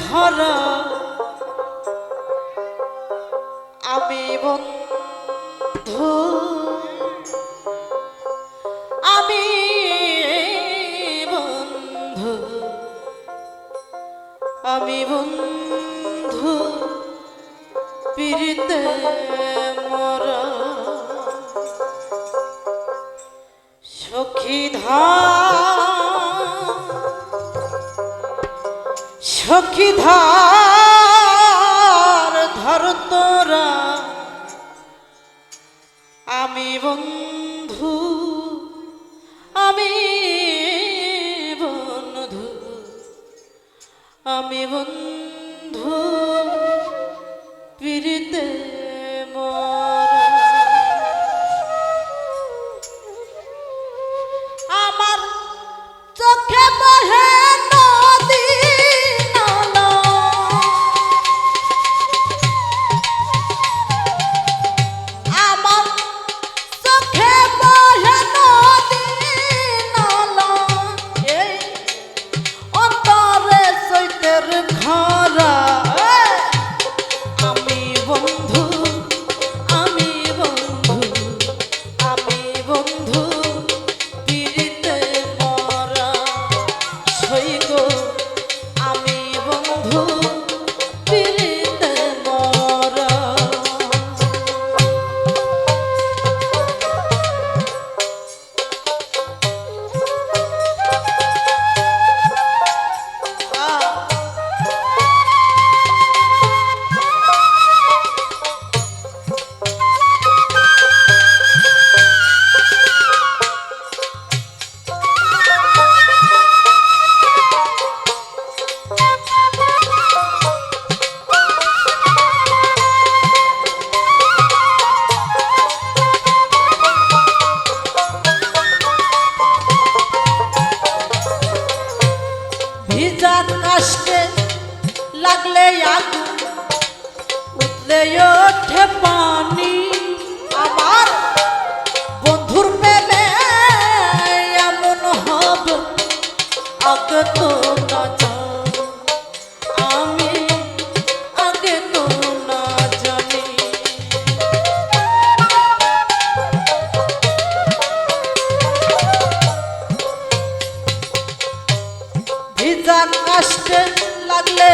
খরা। আমি বন্ধু সখিধার ধর তোরা। আমি বন্ধু আমি বন্ধু আমি বন্ধু। ওঠে পানি। আমার বন্ধুর প্রেমে এমন হব, আগে তো না আমি আগে তো না জানি। ভিজা কষ্ট লাগলে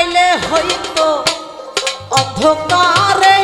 চাইলে হইতো অন্ধকারে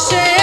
shame.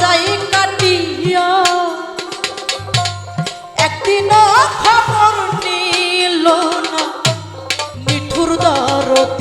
যাই কাটিয়া। একদিন খবর নিল না নিঠুর দরদ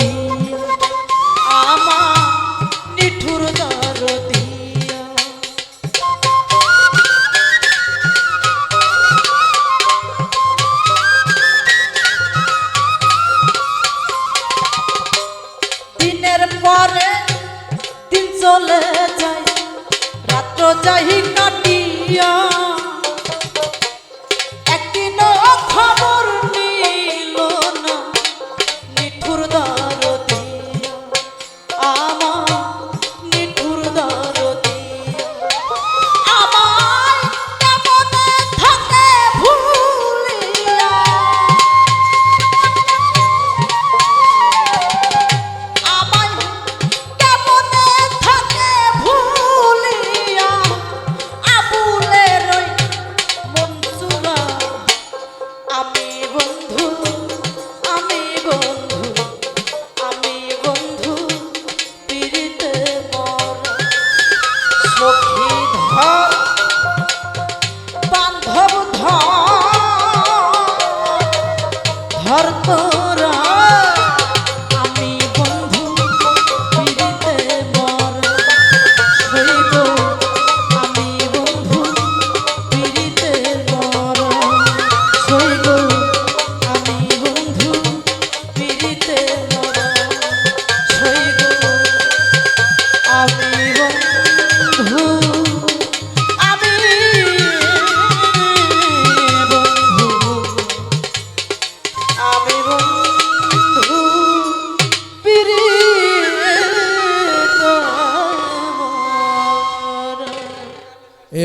বান্ধব ধর তোরা।